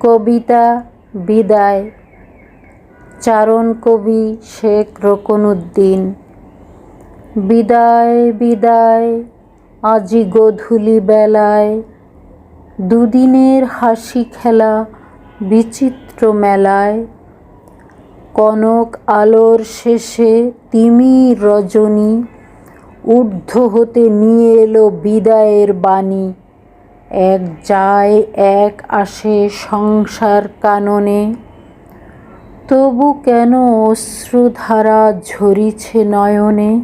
কবিতা বিদায়। চারণ কবি শেখ রোকনউদ্দিন বিদায় বিদায়, আজি গধূলি বেলায়। দুদিনের হাসি খেলা বিচিত্র মেলায়। কনক আলোর শেষে তিমি রজনী। ঊর্ধ্ব হতে নিয়ে এলো বিদায়ের বাণী। এক যায় এক আসে সংসার কাননে। তবু কেন অশ্রুধারা ঝরিছে নয়নে?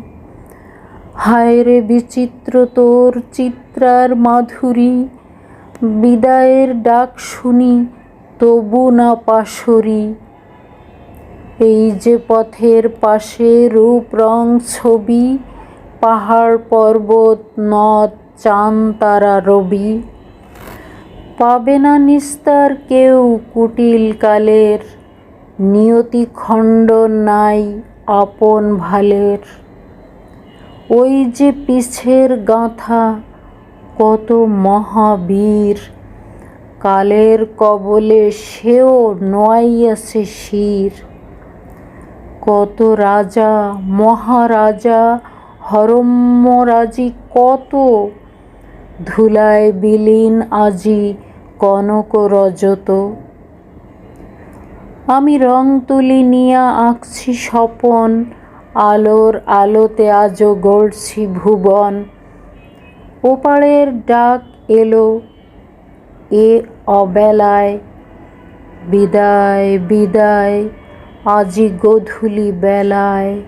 হায়রে বিচিত্র তোর চিত্রার মাধুরী, বিদায়ের ডাক শুনি তবু না পাশরি। এই যে পথের পাশে রূপ রং ছবি, পাহাড় পর্বত, নদ চান তারা, রবি। পাবে না নিস্তার কেউ কুটিল কালের। নিয়তি খণ্ডন নাই আপন ভালের। ওই যে পিছের গাঁথা কত মহাবীর। কালের কবলে সেও নোয়াইয়াছে শির। কত রাজা, মহারাজা হরম্যরাজি কত? ধুলায় বিলীন আজি কনক রজত। আমি রং তুলি নিয়া আঁকছি স্বপন, আলোর আলোতে আজও গড়ছি ভুবন। ওপারের ডাক এলো এ অবেলায়, বিদায় বিদায়, আজি গধূলি বেলায়।